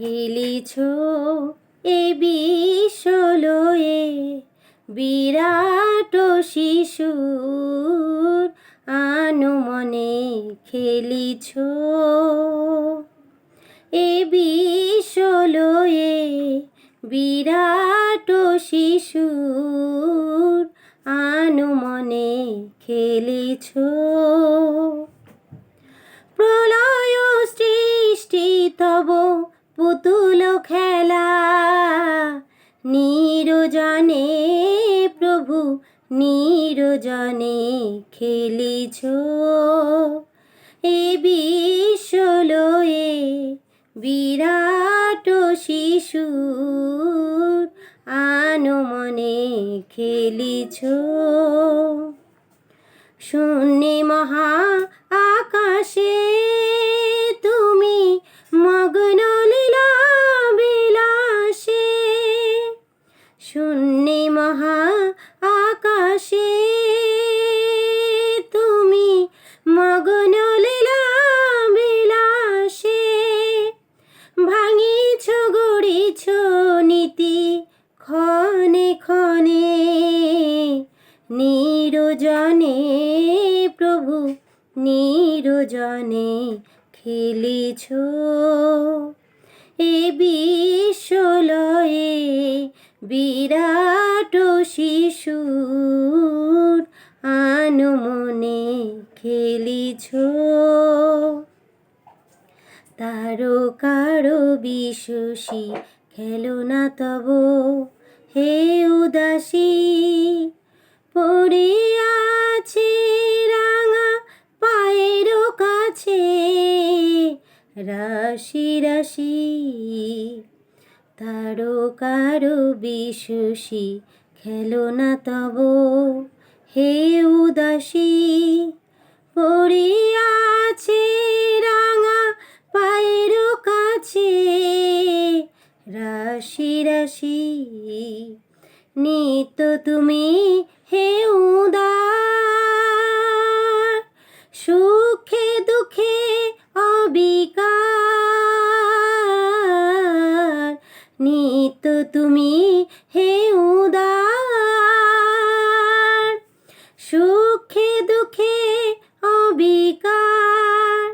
খেলিছ এ বিশ্বলয়ে বিরাট শিশুর আনুমনে খেলিছ। এ বিশ্বলয়ে বিরাট শিশুর আনুমনে খেলিছ। প্রলয় সৃষ্টি তব পুতুল খেলা নিরজনে প্রভু নিরজনে খেলিছ। এ বিশ্বলয়ে বিরাট শিশু আনমনে খেলিছ। শূন্য মহা শূন্যে মহা আকাশে। তুমি মগ্ন বিলাসে ভাঙিছ, গড়িছ নীতি ক্ষণে ক্ষণে। নিরজনে প্রভু, নিরজনে খেলিছ। এ বিশ্বলয়ে বিরাট শিশুর আনমনে খেলিছ। তারো কারও বিশ্বসী খেলো না তব। হে উদাসী, পড়ে আছে রাঙা পায়ের কাছে। রাশি রাশি তারো কারও বিশ্বসী খেলো না তব। হে উদাসী, পড়ে আছে রাঙা পায়ের কাছে। রাশি রাশি নিত্য তুমি হে উদার নিত্য তুমি হে উদার, সুখে দুঃখে অবিকার।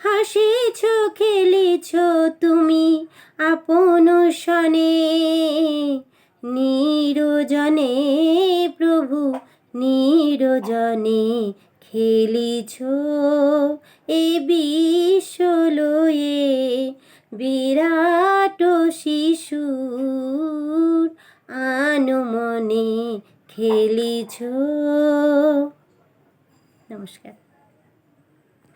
হাসিছ খেলিছ তুমি আপন সনে নিরজনে প্রভু নিরজনে খেলিছ এ বিশ্বলয়ে বিরাট শিশুর আনুমনে খেলিছ। নমস্কার।